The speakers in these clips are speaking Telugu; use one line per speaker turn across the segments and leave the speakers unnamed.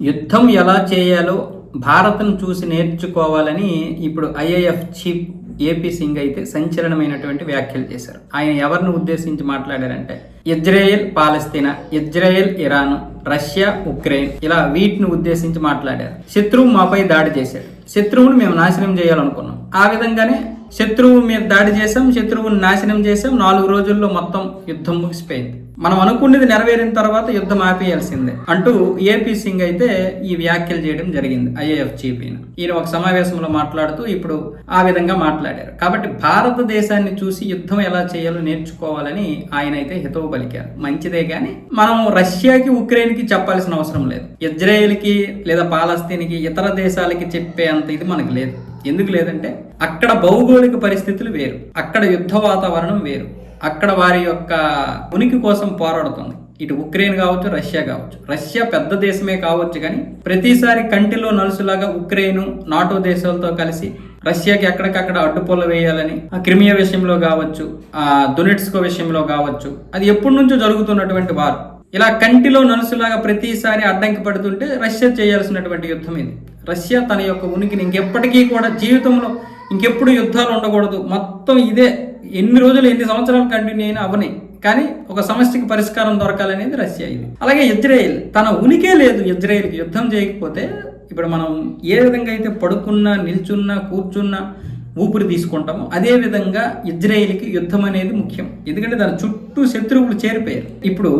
యుద్ధం ఎలా చేయాలో భారత్ను చూసి నేర్చుకోవాలని ఇప్పుడు ఐఏఎఫ్ చీఫ్ ఏపీ సింగ్ అయితే సంచలనమైనటువంటి వ్యాఖ్యలు చేశారు. ఆయన ఎవరిని ఉద్దేశించి మాట్లాడారంటే Israel Palestine Israel Iran Russia Ukraine ఇలా వీటిని ఉద్దేశించి మాట్లాడారు. శత్రువు మాపై దాడి చేశాడు శత్రువును మేము నాశనం చేయాలనుకున్నాం. ఆ విధంగానే శత్రువు మీద దాడి చేసాం శత్రువుని నాశనం చేసాం నాలుగు రోజుల్లో మొత్తం యుద్ధం ముగిసిపోయింది. మనం అనుకున్నది నెరవేరిన తర్వాత యుద్ధం ఆపేయాల్సిందే. అంటూ ఏపీ సింగ్ అయితే ఈ వ్యాఖ్యలు చేయడం జరిగింది ఐఏఎఫ్ చీఫ్ ఈయన ఒక సమావేశంలో మాట్లాడుతూ ఇప్పుడు ఆ విధంగా మాట్లాడారు. కాబట్టి భారతదేశాన్ని చూసి యుద్ధం ఎలా చేయాలో నేర్చుకోవాలని ఆయన అయితే హితవు పలికారు. మంచిదే కానీ మనం రష్యాకి ఉక్రెయిన్కి చెప్పాల్సిన అవసరం లేదు. ఇజ్రాయెల్కి లేదా పాలస్తీన్కి ఇతర దేశాలకి చెప్పే అంత ఇది మనకు లేదు. ఎందుకు లేదంటే అక్కడ భౌగోళిక పరిస్థితులు వేరు అక్కడ యుద్ధ వాతావరణం వేరు అక్కడ వారి యొక్క ఉనికి కోసం పోరాడుతుంది. ఇటు ఉక్రెయిన్ కావచ్చు రష్యా కావచ్చు. రష్యా పెద్ద దేశమే కావచ్చు కానీ ప్రతిసారి కంటిలో నలుసులాగా ఉక్రెయిన్ నాటో దేశాలతో కలిసి రష్యాకి ఎక్కడికక్కడ అడ్డుపొల వేయాలని ఆ క్రిమియా విషయంలో కావచ్చు ఆ విషయంలో కావచ్చు అది ఎప్పటి నుంచో జరుగుతున్నటువంటి వారు. ఇలా కంటిలో నలుసులాగా ప్రతిసారి అడ్డంకి పడుతుంటే రష్యా చేయాల్సినటువంటి యుద్ధం ఇది. రష్యా తన యొక్క ఉనికిని ఇంకెప్పటికీ కూడా జీవితంలో ఇంకెప్పుడు యుద్ధాలు ఉండకూడదు. మొత్తం ఇదే. ఎన్ని రోజులు ఎన్ని సంవత్సరాలు కంటిన్యూ అయినా అవని. కానీ ఒక సమస్యకి పరిష్కారం దొరకాలనేది రష్యా ఇది. అలాగే ఇజ్రాయెల్ తన ఉనికే లేదు ఇజ్రాయెల్కి యుద్ధం చేయకపోతే ఇప్పుడు మనం ఏ విధంగా అయితే పడుకున్నా నిల్చున్నా కూర్చున్నా ఊపిరి తీసుకుంటామో అదే విధంగా ఇజ్రాయెల్కి యుద్ధం అనేది ముఖ్యం. ఎందుకంటే దాని చుట్టూ శత్రువులు చేరిపోయారు. ఇప్పుడు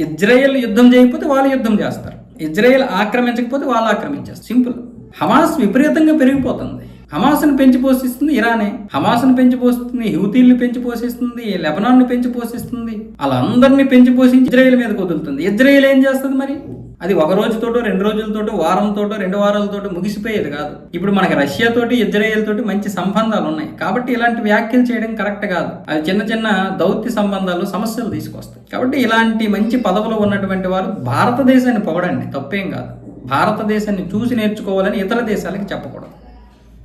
ఇజ్రాయెల్ యుద్ధం చేయకపోతే వాళ్ళు యుద్ధం చేస్తారు. ఇజ్రాయెల్ ఆక్రమించకపోతే వాళ్ళు ఆక్రమించేస్తారు. సింపుల్. హమాస్ విపరీతంగా పెరిగిపోతుంది. హమాస్ను పెంచి పోషిస్తుంది ఇరానే. హమాస్ను పెంచి పోషిస్తుంది హ్యూతీల్ని పెంచి పోషిస్తుంది లెబనాన్ను పెంచి పోషిస్తుంది. వాళ్ళందరినీ పెంచి పోషించి ఇజ్రాయెల్ మీద కుదులుతుంది ఇజ్రాయెల్ ఏం చేస్తుంది మరి? అది ఒక రోజుతోటో రెండు రోజులతోటో వారంతోటో రెండు వారాలతోటో ముగిసిపోయేది కాదు. ఇప్పుడు మనకి రష్యాతోటి ఇజ్రాయెల్ తోటి మంచి సంబంధాలు ఉన్నాయి. కాబట్టి ఇలాంటి వ్యాఖ్యలు చేయడం కరెక్ట్ కాదు. అది చిన్న చిన్న దౌత్య సంబంధాలు సమస్యలు తీసుకొస్తాయి. కాబట్టి ఇలాంటి మంచి పదవులు ఉన్నటువంటి వారు భారతదేశాన్ని పొగడండి. తప్పేం కాదు. భారతదేశాన్ని చూసి నేర్చుకోవాలని ఇతర దేశాలకి చెప్పకూడదు.